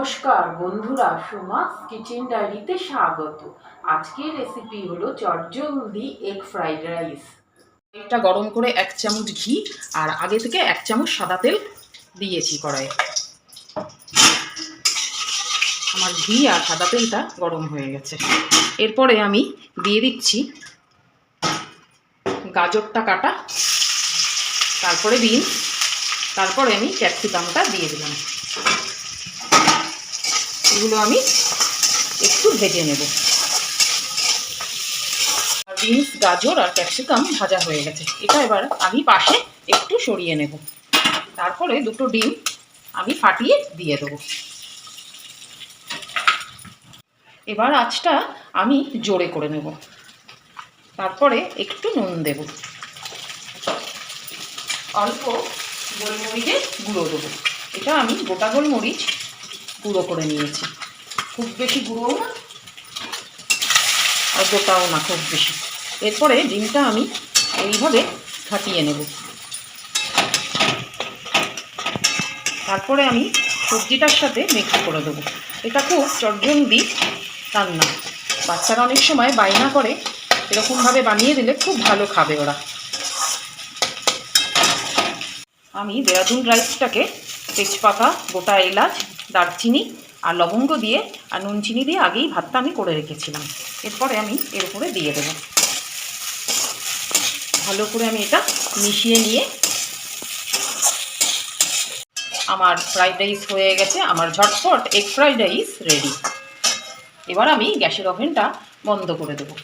নমস্কার বন্ধুরা, সোমাস কিচেন ডায়েরিতে স্বাগত। আজকের রেসিপি হলো চটজলদি এগ ফ্রাইড রাইস তেলটা গরম করে এক চামচ ঘি আর আগে থেকে এক চামচ সাদা তেল দিয়েছি কড়াইয়ে। আমার ঘি আর সাদা তেলটা গরম হয়ে গেছে। এরপরে আমি দিয়ে দিচ্ছি গাজরটা কাটা। তারপরে বিন তারপরে আমি ক্যাপসিকামটা দিয়ে দিলাম। এগুলো আমি একটু ভেজে নেব। বিনস, গাজর আর ক্যাপসিকাম ভাজা হয়ে গেছে। এটা এবার আমি পাশে একটু সরিয়ে নেব। তারপরে দুটো ডিম আমি ফাটিয়ে দিয়ে দেবো। এবার আঁচটা আমি জোরে করে নেব। তারপরে একটু নুন দেব। অল্প গোলমরিচের গুঁড়ো দেবো। এটা আমি গোটা গোলমরিচ গুঁড়ো করে নিয়েছি। খুব বেশি গুঁড়োও না আর গোটাও না, খুব বেশি। এরপরে ডিমটা আমি এইভাবে ফাটিয়ে নেব। তারপরে আমি সবজিটার সাথে মিক্স করে দেবো। এটা খুব চটজলদি রান্না। বাচ্চারা অনেক সময় বায়না করে, এরকমভাবে বানিয়ে দিলে খুব ভালো খাবে ওরা। আমি দেরাদুন রাইসটাকে তেজপাতা, গোটা এলাচ দারচিনি আর লবঙ্গ দিয়ে আর নুন চিনি দিয়ে আগেই ভাতটা আমি করে রেখেছিলাম। এরপরে আমি এর উপরে দিয়ে দেবো। ভালো করে আমি এটা মিশিয়ে নিয়ে আমার ফ্রাইড রাইস হয়ে গেছে, আমার ঝটপট এগ ফ্রাইড রাইস রেডি এবার আমি গ্যাসের ওভেনটা বন্ধ করে দেবো।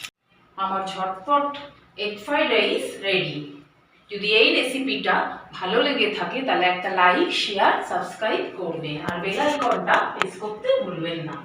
আমার ঝটপট এগ ফ্রাইড রাইস রেডি যদি এই রেসিপিটা ভালো লেগে থাকে, তাহলে একটা লাইক শেয়ার সাবস্ক্রাইব করবেন। আর বেল আইকনটা প্রেস করতে ভুলবেন না।